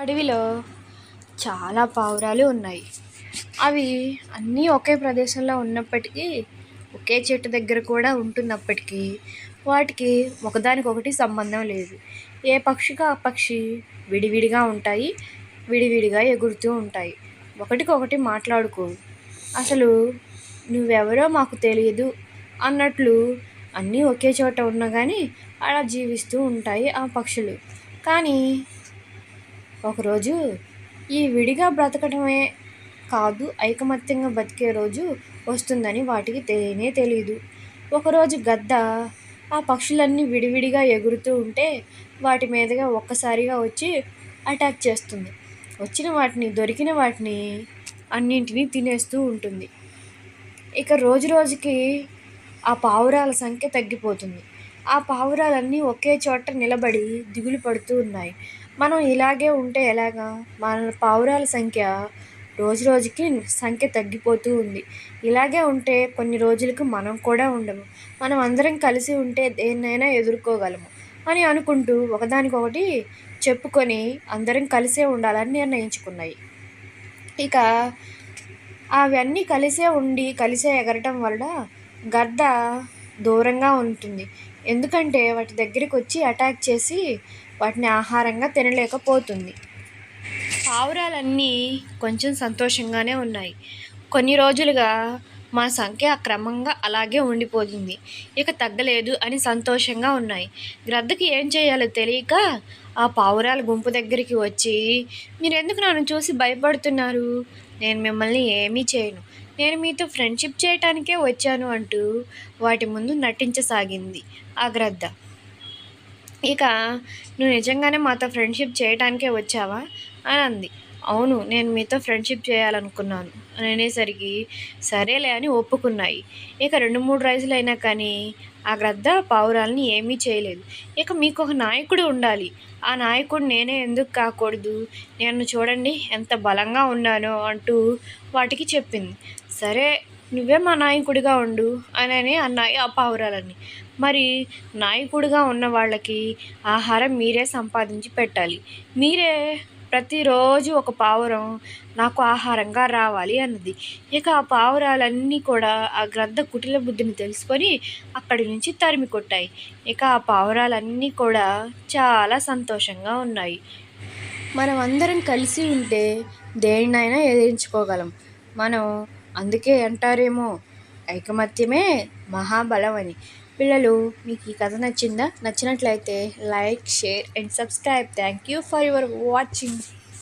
అడవిలో చాలా పావురాలు ఉన్నాయి. అవి అన్నీ ఒకే ప్రదేశంలో ఉన్నప్పటికీ ఒకే చెట్టు దగ్గర కూడా ఉంటున్నప్పటికీ వాటికి ఒకదానికొకటి సంబంధం లేదు. ఏ పక్షికి ఆ పక్షి విడివిడిగా ఉంటాయి విడివిడిగా ఎగురుతూ ఉంటాయి. ఒకటికొకటి మాట్లాడుకో. అసలు నువ్వెవరో మాకు తెలియదు అన్నట్లు అన్నీ ఒకే చోట ఉన్నా కానీ అలా జీవిస్తూ ఉంటాయి ఆ పక్షులు. కానీ ఒకరోజు ఈ విడిగా బ్రతకడమే కాదు ఐకమత్యంగా బతికే రోజు వస్తుందని వాటికి తెలియనే తెలియదు ఒకరోజు గద్ద ఆ పక్షులన్నీ విడివిడిగా ఎగురుతూ ఉంటే వాటి మీదుగా ఒక్కసారిగా వచ్చి అటాక్ చేస్తుంది. వచ్చిన వాటిని దొరికిన వాటిని అన్నింటినీ తినేస్తూ ఉంటుంది. ఇక రోజు రోజుకి ఆ పావురాల సంఖ్య తగ్గిపోతుంది. ఆ పావురాలన్నీ ఒకే చోట నిలబడి దిగులు పడుతూ ఉన్నాయి. మనం ఇలాగే ఉంటే ఎలాగా? మన పావురాల సంఖ్య రోజు రోజుకి సంఖ్య తగ్గిపోతూ ఉంది. ఇలాగే ఉంటే కొన్ని రోజులకు మనం కూడా ఉండము. మనం అందరం కలిసి ఉంటే దేన్నైనా ఎదుర్కోగలము అని అనుకుంటూ ఒకదానికొకటి చెప్పుకొని అందరం కలిసే ఉండాలని నిర్ణయించుకున్నాయి. ఇక అవన్నీ కలిసే ఉండి కలిసే ఎగరటం వల్ల గద్ద దూరంగా ఉంటుంది. ఎందుకంటే వాటి దగ్గరికి వచ్చి అటాక్ చేసి వాటిని ఆహారంగా తినలేకపోతుంది. పావురాలన్నీ కొంచెం సంతోషంగానే ఉన్నాయి. కొన్ని రోజులుగా మా సంఖ్య క్రమంగా అలాగే ఉండిపోతుంది. ఇక తగ్గలేదు అని సంతోషంగా ఉన్నాయి. గ్రద్దకి ఏం చేయాలో తెలియక ఆ పావురాల గుంపు దగ్గరికి వచ్చి మీరు ఎందుకు నన్ను చూసి భయపడుతున్నారు? నేను మిమ్మల్ని ఏమీ చేయను. నేను మీతో ఫ్రెండ్షిప్ చేయటానికే వచ్చాను అంటూ వాటి ముందు నటించసాగింది ఆ గ్రద్ద ఇక నువ్వు నిజంగానే మాతో ఫ్రెండ్షిప్ చేయటానికే వచ్చావా? అని అంది. అవును నేను మీతో ఫ్రెండ్షిప్ చేయాలనుకున్నాను. అని అనేసరికి సరేలే అని ఒప్పుకున్నాయి. ఇక రెండు మూడు రోజులు అయినా కానీ ఆ గ్రద్ద పావురాలని ఏమీ చేయలేదు. ఇక మీకు ఒక నాయకుడు ఉండాలి. ఆ నాయకుడు నేనే ఎందుకు కాకూడదు? నేను చూడండి ఎంత బలంగా ఉన్నానో అంటూ వాటికి చెప్పింది. సరే నువ్వే మా నాయకుడిగా ఉండు అని అన్నాయి ఆ పావురాలని మరి నాయకుడిగా ఉన్న వాళ్ళకి ఆహారం మీరే సంపాదించి పెట్టాలి. మీరే ప్రతిరోజు ఒక పావురం నాకు ఆహారంగా రావాలి అన్నది. ఇక ఆ పావురాలన్నీ కూడా ఆ గ్రద్ద కుటిల బుద్ధిని తెలుసుకొని అక్కడి నుంచి తరిమి కొట్టాయి. ఇక ఆ పావురాలన్నీ కూడా చాలా సంతోషంగా ఉన్నాయి. మనం అందరం కలిసి ఉంటే దేన్నైనా ఎదిరించుకోగలం. మనం అందుకే అంటారేమో ఐకమత్యమే మహాబలం అని పిల్లలు మీకు ఈ కథ నచ్చిందా? నచ్చినట్లయితే like share and subscribe. Thank you for your watching